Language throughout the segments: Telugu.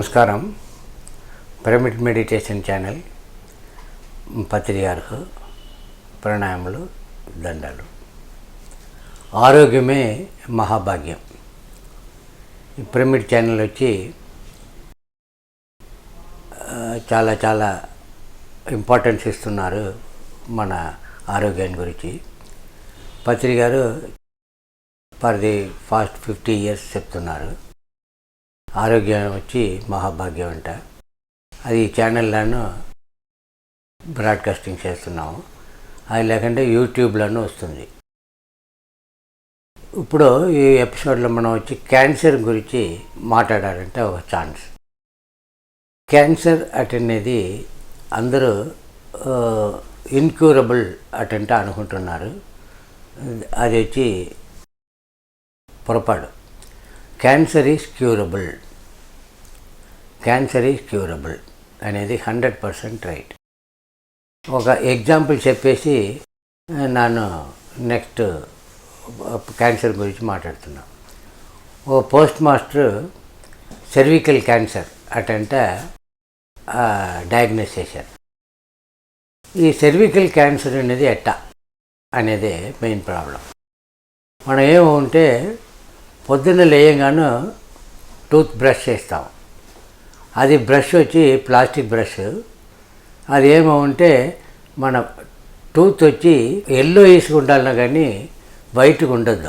నమస్కారం. పిరమిడ్ మెడిటేషన్ ఛానల్ పత్రి గారు ప్రణామములు దండాలు. ఆరోగ్యమే మహాభాగ్యం. ఈ పిరమిడ్ ఛానల్ వచ్చి చాలా చాలా ఇంపార్టెన్స్ ఇస్తున్నారు మన ఆరోగ్యాన్ని గురించి. పత్రి గారు for the past fifty years చెప్తున్నారు. ఆరోగ్యం వచ్చి మహాభాగ్యం అంట. అది ఛానల్లోనూ బ్రాడ్కాస్టింగ్ చేస్తున్నాము. అది లేకుంటే యూట్యూబ్లోనూ వస్తుంది. ఇప్పుడు ఈ ఎపిసోడ్లో మనం వచ్చి క్యాన్సర్ గురించి మాట్లాడాలంటే ఒక ఛాన్స్ క్యాన్సర్ అటనేది అనేది అందరూ ఇన్క్యూరబుల్ అటంటే అనుకుంటున్నారు. అది వచ్చి పొరపాటు. Cancer is curable cancer is curable అనేది హండ్రెడ్ పర్సెంట్ రైట్. ఒక ఎగ్జాంపుల్ చెప్పేసి నేను నెక్స్ట్ క్యాన్సర్ గురించి మాట్లాడుతున్నా. ఓ పోస్ట్ మాస్టర్ సెర్వికల్ క్యాన్సర్ అటంటే డయాగ్నోస్ చేశారు. ఈ సెర్వికల్ క్యాన్సర్ అనేది ఎట్టా అనేది మెయిన్ ప్రాబ్లం. మనం ఏమంటే పొద్దున్న లేయంగాను టూత్ బ్రష్ చేస్తాం. అది బ్రష్ వచ్చి ప్లాస్టిక్ బ్రష్. అది ఏమంటే మన టూత్ వచ్చి ఎల్లో వేసుకుంటాను కానీ వైట్గా ఉండొద్దు.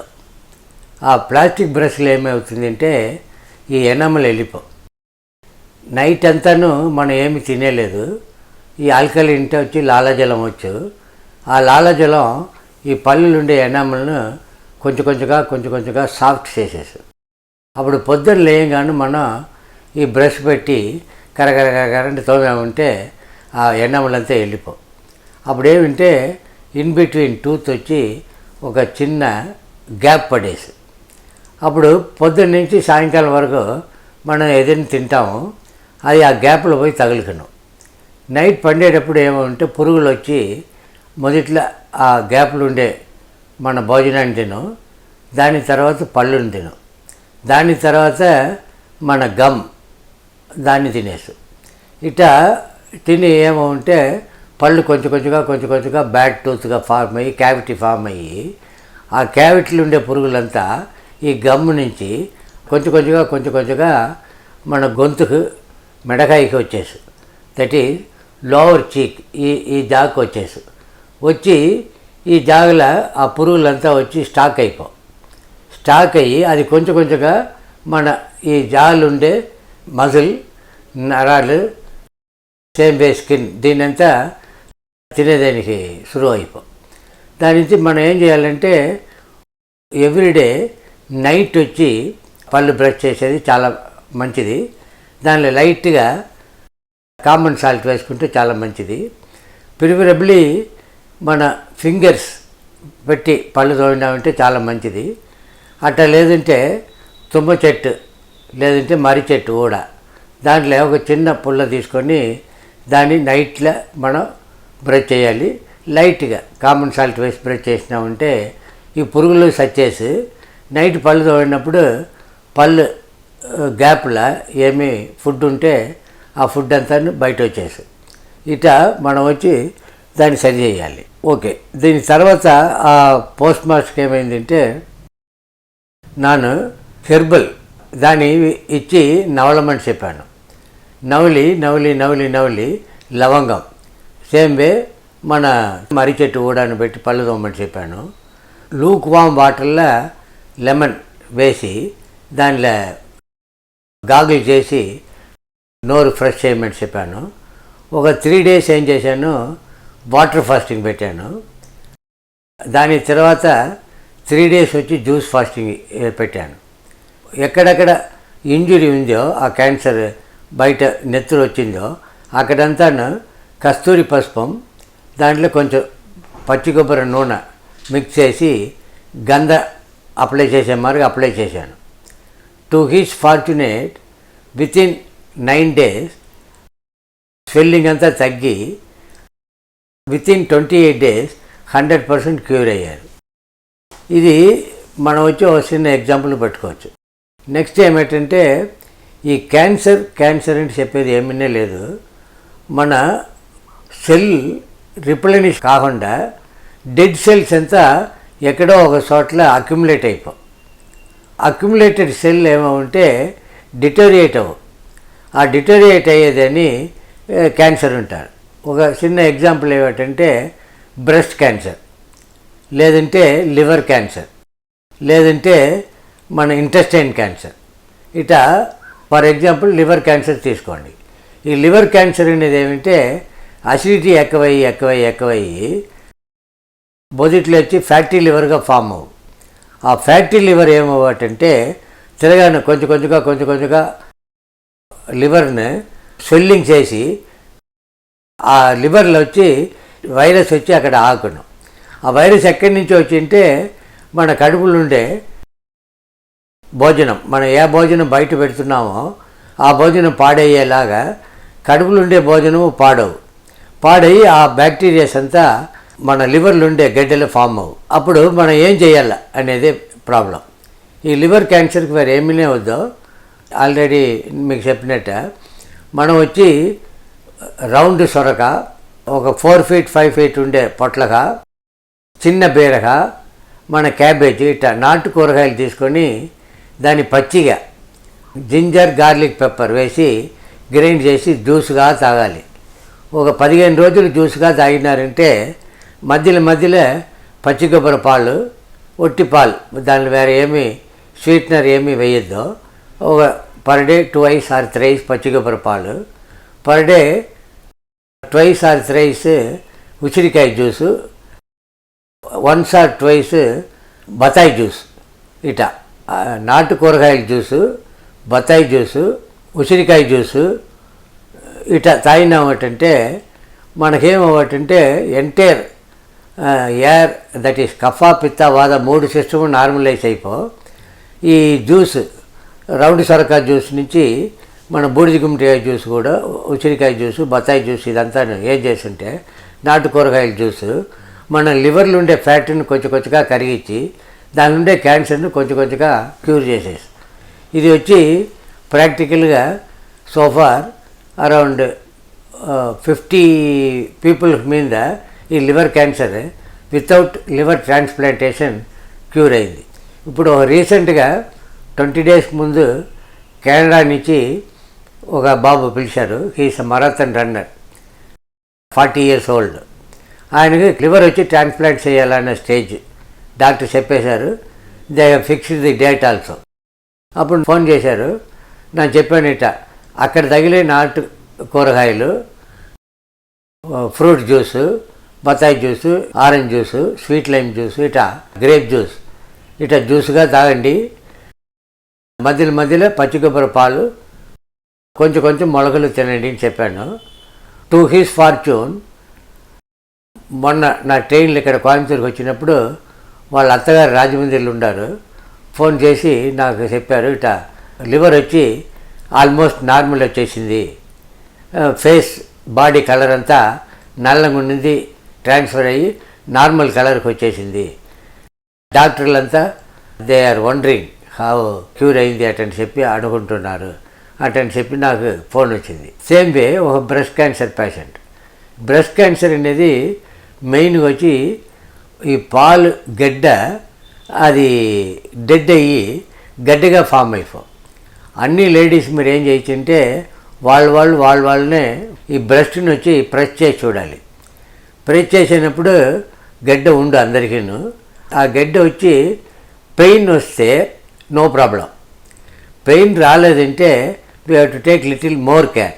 ఆ ప్లాస్టిక్ బ్రష్లు ఏమవుతుందంటే ఈ ఎనమలు వెళ్ళిపో నైట్ అంతాను మనం ఏమి తినేలేదు. ఈ ఆల్కలి ఇంటే వచ్చి లాలాజలం వచ్చు. ఆ లాలాజలం ఈ పళ్ళులు ఉండే ఎనామలను కొంచెం కొంచెంగా కొంచెం కొంచెంగా సాఫ్ట్ చేసేసి. అప్పుడు పొద్దున్న లేయంగానే మనం ఈ బ్రష్ పెట్టి కరకర కరకరంటే తోమామంటే ఆ ఎన్నములంతా వెళ్ళిపో. అప్పుడు ఏమింటే ఇన్ బిట్వీన్ టూత్ వచ్చి ఒక చిన్న గ్యాప్ పడేసి. అప్పుడు పొద్దున్న నుంచి సాయంకాలం వరకు మనం ఏదైనా తింటాము అది ఆ గ్యాప్లో పోయి తగులుకున్నాం. నైట్ పండేటప్పుడు ఏమంటే పురుగులు వచ్చి మొదట్లో ఆ గ్యాప్లు ఉండే మన భోజనాన్ని తిను దాని తర్వాత పళ్ళుని తిను దాని తర్వాత మన గమ్ దాన్ని తినేసు. ఇట తిని ఏమంటే పళ్ళు కొంచెం కొంచెంగా కొంచెం కొంచెంగా బ్యాడ్ టూత్గా ఫార్మ్ అయ్యి క్యావిటీ ఫార్మ్ అయ్యి ఆ క్యావిటీలు ఉండే పురుగులంతా ఈ గమ్ నుంచి కొంచెం కొంచెంగా కొంచెం కొంచెంగా మన గొంతుకు మెడకాయకి వచ్చేసి. దట్ ఈజ్ లోవర్ చీక్ ఈ ఈ జాక్ వచ్చేసి. వచ్చి ఈ జాగల ఆ పురుగులంతా వచ్చి స్టాక్ అయిపో. స్టాక్ అయ్యి అది కొంచెం కొంచెంగా మన ఈ జాగలు ఉండే మజిల్ నరాలు సేమ్ వే స్కిన్ దీనంతా తినేదానికి సులువు అయిపో. దాని నుంచి మనం ఏం చేయాలంటే ఎవ్రీడే నైట్ వచ్చి పళ్ళు బ్రష్ చేసేది చాలా మంచిది. దానిలో లైట్గా కామన్ సాల్ట్ వేసుకుంటే చాలా మంచిది. ప్రిఫరబ్లీ మన ఫింగర్స్ పెట్టి పళ్ళు తోమినామంటే చాలా మంచిది. అట్లా లేదంటే తుమ్మ చెట్టు లేదంటే మర్రి చెట్టు కూడా దాంట్లో ఒక చిన్న పుల్ల తీసుకొని దాన్ని నైట్లో మనం బ్రష్ చేయాలి. లైట్గా కామన్ సాల్ట్ వేసి బ్రష్ చేసినామంటే ఈ పురుగులు సచ్చేసి నైట్ పళ్ళు తోడినప్పుడు పళ్ళు గ్యాప్లో ఏమి ఫుడ్ ఉంటే ఆ ఫుడ్ అంతా బయట వచ్చేసి ఇట మనం వచ్చి దాన్ని సరి చేయాలి. ఓకే. దీని తర్వాత ఆ పోస్ట్ మాస్టర్కి ఏమైందంటే నాను హెర్బల్ దాన్ని ఇచ్చి నవలమని చెప్పాను. నవలి నవలి నవలి నవలి లవంగం. సేమ్ వే మన మర్రి చెట్టు ఊడాన్ని పెట్టి పళ్ళు తోమని చెప్పాను. లూక్ వామ్ వాటర్లో లెమన్ వేసి దానిలో గాగులు చేసి నోరు ఫ్రెష్ చేయమని చెప్పాను. ఒక త్రీ డేస్ ఏం చేశాను వాటర్ ఫాస్టింగ్ పెట్టాను. దాని తర్వాత త్రీ డేస్ వచ్చి జ్యూస్ ఫాస్టింగ్ పెట్టాను. ఎక్కడెక్కడ ఇంజురీ ఉందో ఆ క్యాన్సర్ బయట నెత్తులు వచ్చిందో అక్కడంతా కస్తూరి పసుపం దాంట్లో కొంచెం పచ్చి కొబ్బరి నూనె మిక్స్ చేసి గంధ అప్లై చేసే మార్గం అప్లై చేశాను. To his fortunate within nine days swelling అంతా తగ్గి within twenty eight days hundred percent cure అయ్యారు. ఇది మనం వచ్చి ఒక చిన్న ఎగ్జాంపుల్ పెట్టుకోవచ్చు. నెక్స్ట్ ఏమిటంటే ఈ క్యాన్సర్ క్యాన్సర్ అని చెప్పేది ఏమీ లేదు. మన సెల్ రిప్లెనిష్ కాకుండా డెడ్ సెల్స్ అంతా ఎక్కడో ఒక చోట్ల అక్యుములేట్ అయిపోవు అక్యుములేటెడ్ సెల్ ఏమో ఉంటే డిటోరియేట్ అవ్వు. ఆ డిటోరియేట్ అయ్యేదని క్యాన్సర్ ఉంటారు. ఒక చిన్న ఎగ్జాంపుల్ ఏమిటంటే బ్రెస్ట్ క్యాన్సర్ లేదంటే లివర్ క్యాన్సర్ లేదంటే మన ఇంటెస్టైన్ క్యాన్సర్. ఇట ఫర్ ఎగ్జాంపుల్ లివర్ క్యాన్సర్ తీసుకోండి. ఈ లివర్ క్యాన్సర్ అనేది ఏమంటే అసిడిటీ ఎక్కువయ్యి ఎక్కువయ్యి ఎక్కువయ్యి బొదిట్లో వచ్చి ఫ్యాటీ లివర్గా ఫామ్ అవ్వు. ఆ ఫ్యాటీ లివర్ ఏమవ్వటంటే తిరగానే కొంచెం కొంచెంగా కొంచెం కొంచెంగా లివర్ని స్వెల్లింగ్ చేసి ఆ లివర్లో వచ్చి వైరస్ వచ్చి అక్కడ ఆకును ఆ వైరస్ ఎక్కడి నుంచి వచ్చింటే మన కడుపులో ఉండే భోజనం మనం ఏ భోజనం బయట పెడుతున్నామో ఆ భోజనం పాడయ్యేలాగా కడుపులో ఉండే భోజనం పాడవు. పాడయి ఆ బ్యాక్టీరియాస్ అంతా మన లివర్లో ఉండే గడ్డలు ఫామ్ అవ్వు. అప్పుడు మనం ఏం చేయాలి అనేది ప్రాబ్లం. ఈ లివర్ క్యాన్సర్కి వేరే ఏమీ వద్దో ఆల్రెడీ మీకు చెప్పినట్ట మనం వచ్చి రౌండ్ సొరక ఒక ఫోర్ ఫీట్ ఫైవ్ ఫీట్ ఉండే పొట్లక చిన్న బీరక మన క్యాబేజీ ఇట్లా నాటు కూరగాయలు తీసుకొని దాన్ని పచ్చిగా జింజర్ గార్లిక్ పెప్పర్ వేసి గ్రైండ్ చేసి జ్యూస్గా తాగాలి. ఒక పదిహేను రోజులు జ్యూస్గా తాగినారంటే మధ్యలో మధ్యలో పచ్చి కొబ్బరి పాలు ఒట్టి పాలు దానిలో వేరే ఏమీ స్వీట్నర్ ఏమీ వేయొద్దు. ఒక per day twice or thrice పచ్చి కొబ్బరి పాలు per day twice or thrice ఉసిరికాయ జ్యూసు వన్స్ ఆర్ ట్వైస్ బతాయి జ్యూస్ ఇట నాటు కూరగాయల జ్యూసు బత్తాయి జ్యూసు ఉసిరికాయ జ్యూసు ఇట తాగినామటంటే మనకేమవటంటే entire air that is kapha pitta vata మూడు సిస్టమ్ నార్మలైజ్ అయిపో ఈ జ్యూస్ రౌండ్ సొరకాయ జ్యూస్ నుంచి మన బూడిద గుమ్మడికాయ జ్యూస్ కూడా ఉసిరికాయ జ్యూస్ బత్తాయి జ్యూస్ ఇదంతా ఏం చేస్తుంటే నాటు కూరగాయల జ్యూస్ మన లివర్లో ఉండే ఫ్యాట్ని కొంచెం కొంచెంగా కరిగించి దాని ఉండే క్యాన్సర్ని కొంచెం కొంచెంగా క్యూర్ చేసేసి. ఇది వచ్చి ప్రాక్టికల్గా సోఫార్ అరౌండ్ ఫిఫ్టీ పీపుల్ మీద ఈ liver cancer without liver transplantation cure అయింది. ఇప్పుడు రీసెంట్గా ట్వంటీ డేస్ ముందు కెనడా నుంచి ఒక బాబు పిలిచారు he's marathon runner forty years old ఆయనకి లివర్ వచ్చి ట్రాన్స్ప్లాంట్ చేయాలన్న స్టేజ్. డాక్టర్ చెప్పేశారు they fixed the date also అప్పుడు ఫోన్ చేశారు నేను చెప్పాను ఇట అక్కడ తగిలే నాటు కూరగాయలు ఫ్రూట్ జ్యూసు బత్తాయి juice orange juice sweet lime juice ఇట గ్రేప్ జ్యూస్ ఇట జ్యూస్గా తాగండి. మధ్యలో మధ్యలో పచ్చి కొబ్బరి పాలు కొంచెం కొంచెం మొలకలు తినండి అని చెప్పాను. టు హిస్ ఫార్చ్యూన్ మొన్న నా ట్రైన్లు ఇక్కడ కోయంబత్తూరుకి వచ్చినప్పుడు వాళ్ళ అత్తగారు రాజమండ్రిలో ఉన్నారు. ఫోన్ చేసి నాకు చెప్పారు ఇట లివర్ వచ్చి ఆల్మోస్ట్ నార్మల్ వచ్చేసింది. ఫేస్ బాడీ కలర్ అంతా నల్లంగా ఉండింది ట్రాన్స్ఫర్ అయ్యి నార్మల్ కలర్కి వచ్చేసింది. డాక్టర్లంతా they are wondering how cure అయింది అటని చెప్పి అనుకుంటున్నారు అటని చెప్పి నాకు ఫోన్ వచ్చింది. సేమ్ వే ఒక breast cancer patient. Breast cancer అనేది మెయిన్గా వచ్చి ఈ పాలు గడ్డ అది డెడ్ అయ్యి గడ్డగా ఫామ్ అయిపో. అన్ని లేడీస్ మీరు ఏం చేయొచ్చంటే వాళ్ళ వాళ్ళు వాళ్ళ వాళ్ళనే ఈ బ్రెస్ట్ని వచ్చి ప్రెస్ చేసి చూడాలి. ప్రెస్ చేసినప్పుడు గడ్డ ఉండు అందరికీను. ఆ గడ్డ వచ్చి పెయిన్ వస్తే నో ప్రాబ్లం. పెయిన్ రాలేదంటే we have to take little more care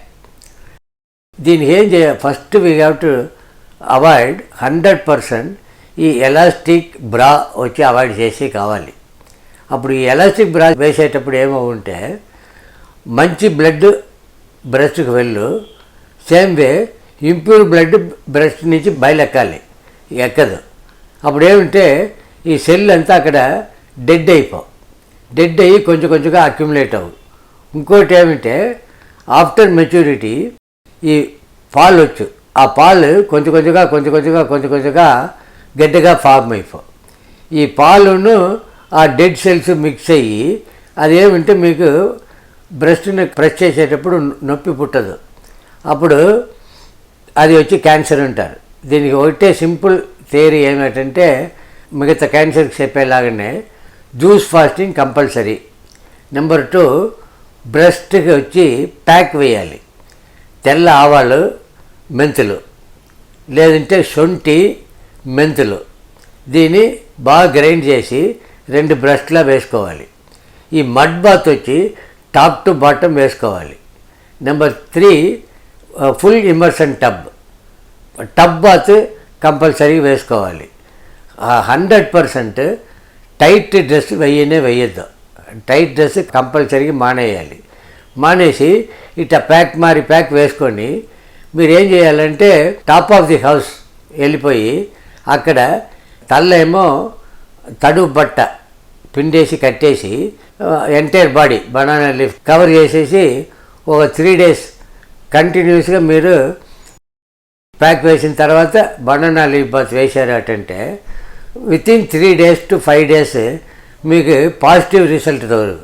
దీనికి ఏం చేయ first we have to avoid hundred percent ఈ ఎలాస్టిక్ బ్రా వచ్చి అవాయిడ్ చేసి కావాలి. అప్పుడు ఈ ఎలాస్టిక్ బ్రా వేసేటప్పుడు ఏమో ఉంటే మంచి బ్లడ్ బ్రెస్ట్కి వెళ్ళు. Same way impure blood breast నుంచి బయలెక్కాలి. ఎక్కదు. అప్పుడు ఏమంటే ఈ సెల్ అంతా అక్కడ డెడ్ అయిపో. డెడ్ అయ్యి కొంచెం కొంచెంగా అక్యుములేట్ అవ్వు. ఇంకోటి ఏమంటే ఆఫ్టర్ మెచ్యూరిటీ ఈ పాలు వచ్చు. ఆ పాలు కొంచెం కొంచెంగా కొంచెం కొంచెంగా కొంచెం కొంచెంగా గడ్డగా ఫామ్ అయిపో ఈ పాలును ఆ డెడ్ సెల్స్ మిక్స్ అయ్యి అదేమంటే మీకు బ్రెస్ట్ని ప్రెస్ చేసేటప్పుడు నొప్పి పుట్టదు. అప్పుడు అది వచ్చి క్యాన్సర్ అంటారు. దీనికి ఒకటే సింపుల్ థియరీ ఏమిటంటే మిగతా క్యాన్సర్కి చెప్పేలాగానే juice fasting compulsory number two బ్రెస్ట్కి వచ్చి ప్యాక్ వేయాలి. తెల్ల ఆవాలు మెంతులు. లేదంటే శొంఠి మెంతులు. దీన్ని బాగా గ్రైండ్ చేసి రెండు బ్రష్లా వేసుకోవాలి. ఈ మడ్ బాత్ వచ్చి టాప్ టు బాటమ్ వేసుకోవాలి. Number three full immersion tub. Tub bath compulsory వేసుకోవాలి. హండ్రెడ్ పర్సెంట్ టైట్ డ్రెస్ వెయ్యనే వెయ్యొద్దు. టైట్ డ్రెస్ కంపల్సరీగా మానేయాలి. మానేసి ఇట్లా ప్యాక్ మారి ప్యాక్ వేసుకొని మీరు ఏం చేయాలంటే టాప్ ఆఫ్ ది హౌస్ వెళ్ళిపోయి అక్కడ తల్లేమో తడుపు బట్ట పిండేసి కట్టేసి entire body banana leaf cover చేసేసి ఒక త్రీ డేస్ కంటిన్యూస్గా మీరు ప్యాక్ వేసిన తర్వాత banana leaf bath వేశారటంటే within three days to five days మీకు పాజిటివ్ రిజల్ట్ దొరకదు.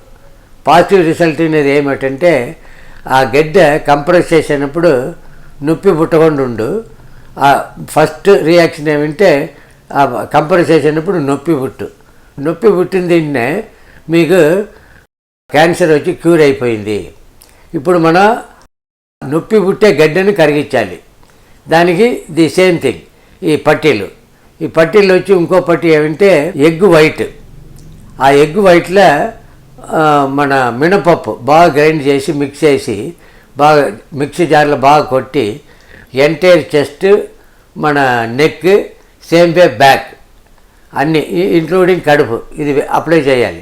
పాజిటివ్ రిజల్ట్ అనేది ఏమిటంటే ఆ గడ్డ కంప్రెస్ చేసినప్పుడు నొప్పి పుట్టకుండా ఉండు ఆ ఫస్ట్ రియాక్షన్ ఏమంటే ఆ కంప్రెస్ చేసినప్పుడు నొప్పి పుట్టు. నొప్పి పుట్టిన మీకు క్యాన్సర్ వచ్చి క్యూర్ అయిపోయింది. ఇప్పుడు మనం నొప్పి పుట్టే గడ్డని కరిగించాలి. దానికి ది సేమ్ థింగ్ ఈ పట్టీలు. ఈ పట్టీలు వచ్చి ఇంకో పట్టీ ఏమంటే ఎగ్ వైట్. ఆ ఎగ్ వైట్లో మన మినపప్పు బాగా గ్రైండ్ చేసి మిక్స్ చేసి బాగా మిక్సీ జార్లో బాగా కొట్టి ఎంటైర్ చెస్ట్ మన నెక్ సేమ్ వే బ్యాక్ అన్నీ ఇంక్లూడింగ్ కడుపు ఇది అప్లై చేయాలి.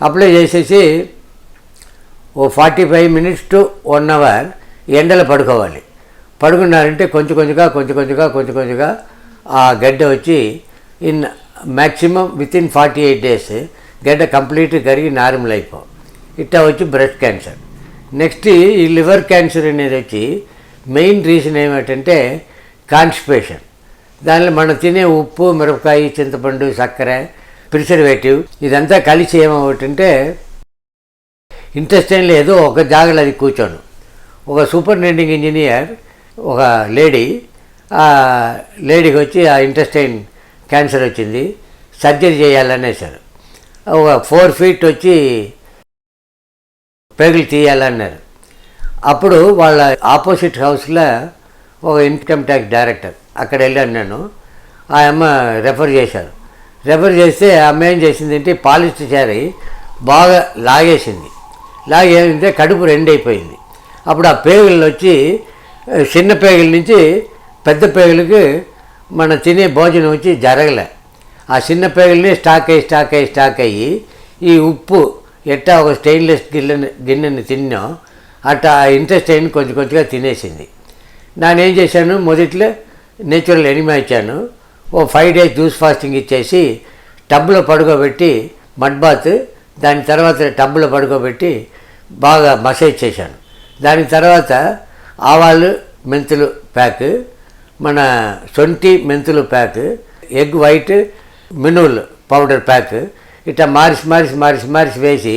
అప్లై చేసేసి ఓ forty five minutes to one hour ఎండలో పడుకోవాలి. పడుకున్నారంటే కొంచెం కొంచెంగా కొంచెం కొంచెంగా కొంచెం కొంచెంగా ఆ గడ్డ వచ్చి in maximum within forty eight days గడ్డ కంప్లీట్ కరిగి నార్మల్ అయిపో ఇట్ట వచ్చి బ్రెస్ట్ క్యాన్సర్ నెక్స్ట్ ఈ లివర్ క్యాన్సర్ అనేది వచ్చి మెయిన్ రీజన్ ఏమిటంటే కాన్స్టిపేషన్ దానిలో మనం తినే ఉప్పు మిరపకాయ చింతపండు చక్కెర ప్రిజర్వేటివ్ ఇదంతా కలిసి ఏమవుతుంటే ఇంటెస్టైన్లో ఏదో ఒక జాగలో అది కూర్చోను. ఒక సూపరింటెండింగ్ ఇంజనీర్ ఒక లేడీ ఆ లేడీకి వచ్చి ఆ ఇంటెస్టైన్ క్యాన్సర్ వచ్చింది. సర్జరీ చేయాలనేసారు ఒక ఫోర్ ఫీట్ వచ్చి పేగులు తీయాలన్నారు. అప్పుడు వాళ్ళ ఆపోజిట్ హౌస్లో ఒక ఇన్కమ్ ట్యాక్స్ డైరెక్టర్ అక్కడ వెళ్ళాను నేను ఆ అమ్మ రెఫర్ చేశారు. రెఫర్ చేస్తే ఆ అమ్మ ఏం చేసింది అంటే పాలిస్టర్ చేరి బాగా లాగేసింది. లాగేసింటే కడుపు రెండైపోయింది అప్పుడు ఆ పేగులను వచ్చి చిన్న పేగుల నుంచి పెద్ద పేగులకి మన తినే భోజనం వచ్చి జరగలే. ఆ చిన్న పేగులని స్టాక్ అయ్యి స్టాక్ అయ్యి స్టాక్ అయ్యి ఈ ఉప్పు ఎట్టా ఒక స్టెయిన్లెస్ గిన్నెని గిన్నెని తిన్నాం అట్టా ఆ ఇంటెస్టైన్ కొంచెం కొంచెంగా తినేసింది. నేనేం చేశాను మొదట్లో నేచురల్ ఎనిమా ఇచ్చాను. ఓ ఫైవ్ డేస్ జ్యూస్ ఫాస్టింగ్ ఇచ్చేసి టబ్లో పడుకోబెట్టి మడ్ బాత్ దాని తర్వాత టబ్లో పడుకోబెట్టి బాగా మసాజ్ చేశాను. దాని తర్వాత ఆవాలు మెంతులు ప్యాక్ మన సొంటి మెంతులు ప్యాక్ ఎగ్ వైట్ మినుల్ పౌడర్ ప్యాక్. ఇట్లా మార్చి మారిసి మారిసి మార్చి వేసి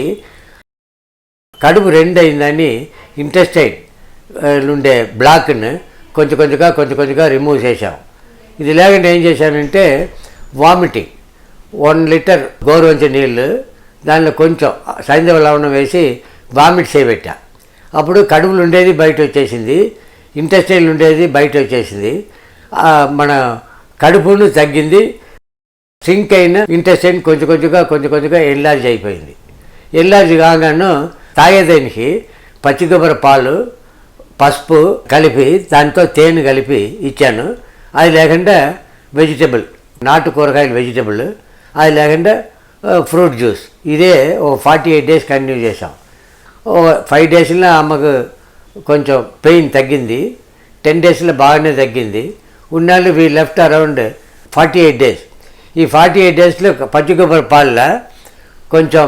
కడుపు రెండు అయిందని ఇంటెస్టైన్ ఉండే బ్లాక్ను కొంచెం కొంచెంగా కొంచెం కొంచెంగా రిమూవ్ చేశాం. ఇది లేకుండా ఏం చేశానంటే వామిటింగ్. వన్ లీటర్ గోరువంచ నీళ్ళు దానిలో కొంచెం సైంధవ లవణం వేసి వామిట్ చేయబెట్టా. అప్పుడు కడుపులు ఉండేది బయట వచ్చేసింది ఇంటెస్టైల్ ఉండేది బయట వచ్చేసింది. మన కడుపును తగ్గింది సింక్ అయిన ఇంటెస్టైన్ కొంచెం కొంచెంగా కొంచెం కొంచెంగా ఎన్లార్జ్ అయిపోయింది. ఎన్లార్జ్ కాగాను తాగేదానికి పచ్చి కొబ్బరి పాలు పసుపు కలిపి దాంతో తేనె కలిపి ఇచ్చాను. అది లేకుండా వెజిటబుల్ నాటు కూరగాయలు వెజిటబుల్ అది లేకుండా ఫ్రూట్ జ్యూస్ ఇదే ఓ ఫార్టీ ఎయిట్ డేస్ కంటిన్యూ చేసాం ఓ ఫైవ్ డేస్లో అమ్మకు కొంచెం పెయిన్ తగ్గింది. టెన్ డేస్లో బాగానే తగ్గింది. ఉన్నాళ్ళు we left around forty eight days ఈ ఫార్టీ ఎయిట్ డేస్లో పచ్చి కొబ్బరి పాలలో కొంచెం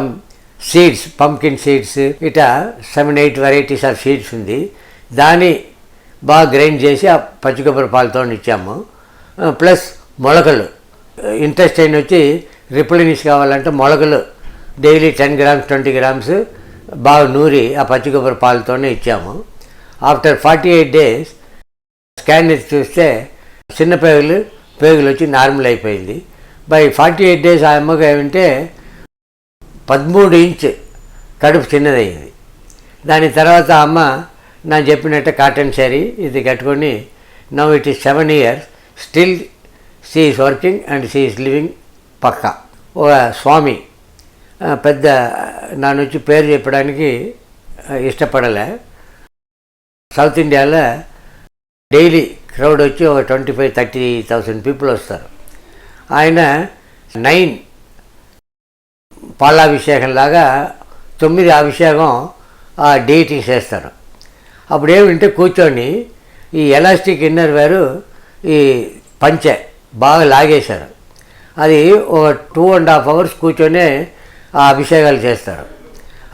సీడ్స్ పంకిన్ సీడ్స్ ఇట seven eight varieties of seeds ఉంది. దాన్ని బాగా గ్రైండ్ చేసి ఆ పచ్చికొబ్బరి పాలతో ఇచ్చాము. ప్లస్ మొలకలు. ఇంట్రెస్ట్ అయిన వచ్చి రిప్లినిష్ కావాలంటే మొలకలు daily ten grams twenty grams బాగా నూరి ఆ పచ్చి కొబ్బరి పాలతోనే ఇచ్చాము. After forty eight days scan చూస్తే చిన్న పేగులు పేగులు వచ్చి నార్మల్ అయిపోయింది. బై ఫార్టీ ఎయిట్ డేస్ ఆ అమ్మగా ఏమంటే పదమూడు ఇంచ్ కడుపు చిన్నదయ్యింది దాని తర్వాత ఆ అమ్మ నా చెప్పినట్టు కాటన్ శారీ ఇది కట్టుకొని now it is seven years still she is working and she is living పక్కా. ఒక స్వామి పెద్ద నా నుంచి పేరు చెప్పడానికి ఇష్టపడలే. సౌత్ ఇండియాలో డైలీ క్రౌడ్ వచ్చి ఒక twenty five thirty thousand people వస్తారు. ఆయన నైన్ పాలాభిషేకంలాగా తొమ్మిది అభిషేకం ఆ డేటింగ్ చేస్తారు అప్పుడు ఏమిటంటే కూర్చొని ఈ ఎలాస్టిక్ ఇన్నర్ వేరు ఈ పంచె బాగా లాగేశారు. అది ఒక టూ అండ్ హాఫ్ అవర్స్ కూర్చొని ఆ అభిషేకాలు చేస్తారు.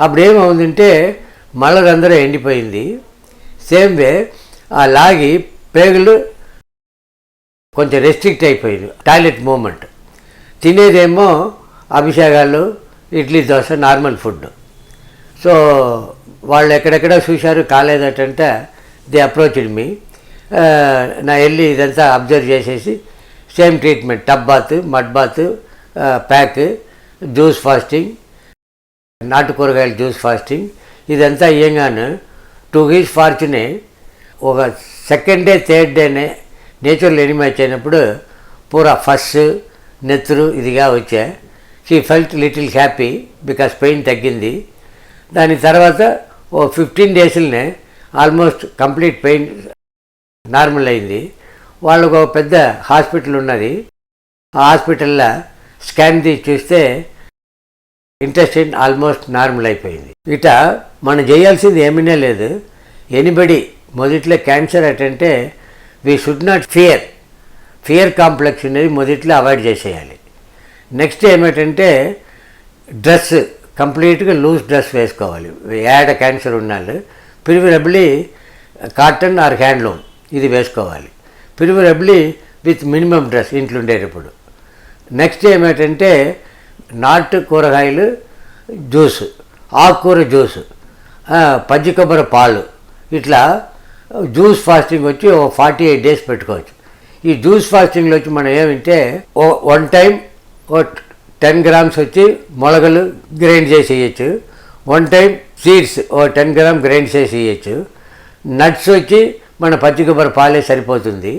అప్పుడు ఏమవుతుందంటే మళ్ళరందరూ ఎండిపోయింది. సేమ్ వే ఆ లాగి పేగులు కొంచెం రెస్ట్రిక్ట్ అయిపోయింది. టాయిలెట్ మూమెంట్ తినేదేమో అభిషేకాలు idli dosa normal food so వాళ్ళు ఎక్కడెక్కడ చూశారు కాలేదటంటే ది అప్రోచ్డ్ మీ నా వెళ్ళి ఇదంతా అబ్జర్వ్ చేసేసి same treatment tub bath mud bath pack juice fasting నాటు కూరగాయల జ్యూస్ ఫాస్టింగ్ ఇదంతా ఇయ్యంగాను టూ హీస్ ఫార్చునే ఒక సెకండ్ డే థర్డ్ డేనే నేచురల్ ఎనిమేచ్ అయినప్పుడు పూరా ఫస్ నెత్తురు ఇదిగా వచ్చా. She felt little happy because pain తగ్గింది. దాని తర్వాత ఓ ఫిఫ్టీన్ డేస్లోనే ఆల్మోస్ట్ కంప్లీట్ పెయిన్ నార్మల్ అయింది. వాళ్ళకు ఒక పెద్ద హాస్పిటల్ ఉన్నది. ఆ హాస్పిటల్లో స్కాన్ తీసి చూస్తే ఇంట్రెస్టింగ్ ఆల్మోస్ట్ నార్మల్ అయిపోయింది. ఇట మనం చేయాల్సింది ఏమీనే లేదు. ఎనిబడి మొదట్లో cancer అటంటే we should not fear fear complex అనేది మొదట్లో అవాయిడ్ చేసేయాలి. నెక్స్ట్ ఏమిటంటే డ్రెస్ కంప్లీట్గా లూజ్ డ్రెస్ వేసుకోవాలి. యాడ క్యాన్సర్ ఉన్నాళ్ళు ప్రిఫరబ్లీ కాటన్ ఆర్ హ్యాండ్లూమ్ ఇది వేసుకోవాలి. ప్రిఫరబ్లీ విత్ మినిమం డ్రెస్ ఇంట్లో ఉండేటప్పుడు. నెక్స్ట్ ఏమిటంటే నాటు కూరగాయలు జ్యూస్ ఆకుకూర జ్యూస్ ఆ, పచ్చి కొబ్బరి పాలు ఇట్లా జ్యూస్ ఫాస్టింగ్ వచ్చి ఓ ఫార్టీ ఎయిట్ డేస్ పెట్టుకోవచ్చు. ఈ జ్యూస్ ఫాస్టింగ్లో వచ్చి మనం ఏమంటే ఓ వన్ టైం ఓ టెన్ గ్రామ్స్ వచ్చి మొలగలు గ్రైండ్ చేసి వేయచ్చు. వన్ టైం సీడ్స్ ఓ టెన్ గ్రామ్ గ్రైండ్ చేసి వేయచ్చు. నట్స్ వచ్చి మన పచ్చి కొబ్బరి పాలే సరిపోతుంది.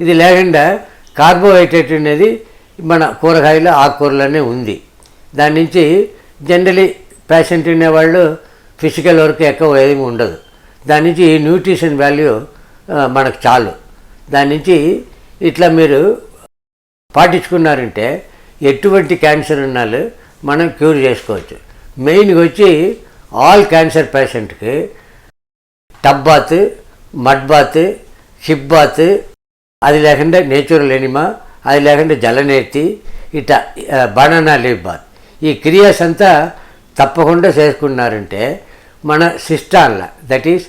ఇది లేకుండా కార్బోహైడ్రేట్ అనేది మన కూరగాయలు ఆకుకూరలోనే ఉంది. దాని నుంచి జనరలీ పేషెంట్ ఉండేవాళ్ళు ఫిజికల్ వర్క్ ఎక్కువ ఏమి ఉండదు. దాని నుంచి న్యూట్రిషన్ వాల్యూ మనకు చాలు. దాని నుంచి ఇట్లా మీరు పాటించుకున్నారంటే ఎటువంటి క్యాన్సర్ ఉన్నాళ్ళు మనం క్యూర్ చేసుకోవచ్చు. మెయిన్గా వచ్చి ఆల్ క్యాన్సర్ పేషెంట్కి tub bath mud bath hip bath అది లేకుండా నేచురల్ ఎనిమా అది లేకుండా జలనేతి ఇట బనానా లీవ్ బాత్. ఈ క్రియాస్ అంతా తప్పకుండా చేసుకున్నారంటే మన సిస్టాన్ల that is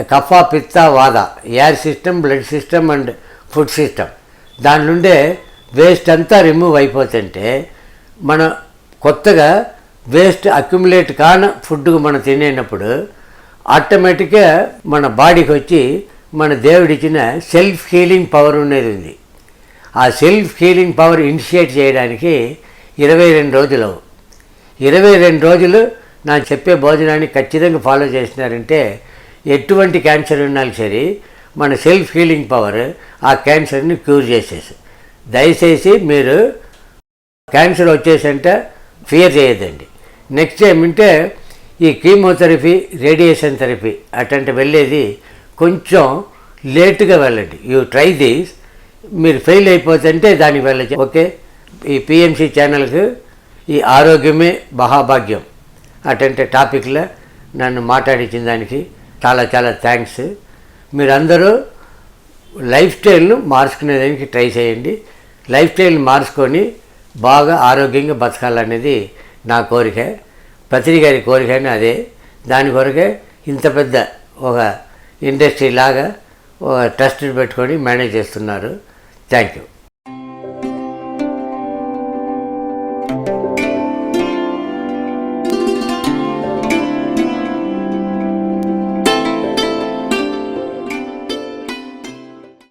kapha pitta vata. Air system blood system and food system. దాని నుండే వేస్ట్ అంతా రిమూవ్ అయిపోతుంటే మన కొత్తగా వేస్ట్ అక్యుములేట్ కాన ఫుడ్ మనం తినేటప్పుడు ఆటోమేటిక్గా మన బాడీకి వచ్చి మన దేవుడిచ్చిన సెల్ఫ్ హీలింగ్ పవర్ ఉండేది ఉంది. ఆ సెల్ఫ్ హీలింగ్ పవర్ ఇనిషియేట్ చేయడానికి ఇరవై రెండు రోజులు అవు. ఇరవై రెండు రోజులు నా చెప్పే భోజనాన్ని ఖచ్చితంగా ఫాలో చేసినారంటే ఎటువంటి క్యాన్సర్ ఉన్నా సరే మన సెల్ఫ్ హీలింగ్ పవర్ ఆ క్యాన్సర్ని క్యూర్ చేసేసి దయచేసి మీరు క్యాన్సర్ వచ్చేసంటే ఫియర్ చేయదండి నెక్స్ట్ ఏమంటే ఈ కీమోథెరపీ రేడియేషన్ థెరపీ అటంటే వెళ్ళేది కొంచెం లేటుగా వెళ్ళండి. యూ ట్రై దిస్ మీరు ఫెయిల్ అయిపోతుంటే దానికి వెళ్ళచ్చు. ఓకే ఈ పిఎంసి ఛానల్కి ఈ ఆరోగ్యమే మహాభాగ్యం. అటంటే టాపిక్లో నన్ను మాట్లాడించిన దానికి చాలా చాలా థ్యాంక్స్ మీరందరూ లైఫ్ స్టైల్ను మార్చుకునేదానికి ట్రై చేయండి. లైఫ్ స్టైల్ మార్చుకొని బాగా ఆరోగ్యంగా బతకాలనేది నా కోరిక. పత్రి గారి కోరికని అదే. దాని కొరకే ఇంత పెద్ద ఒక ఇండస్ట్రీ లాగా ఒక ట్రస్ట్ పెట్టుకొని మేనేజ్ చేస్తున్నారు. Thank you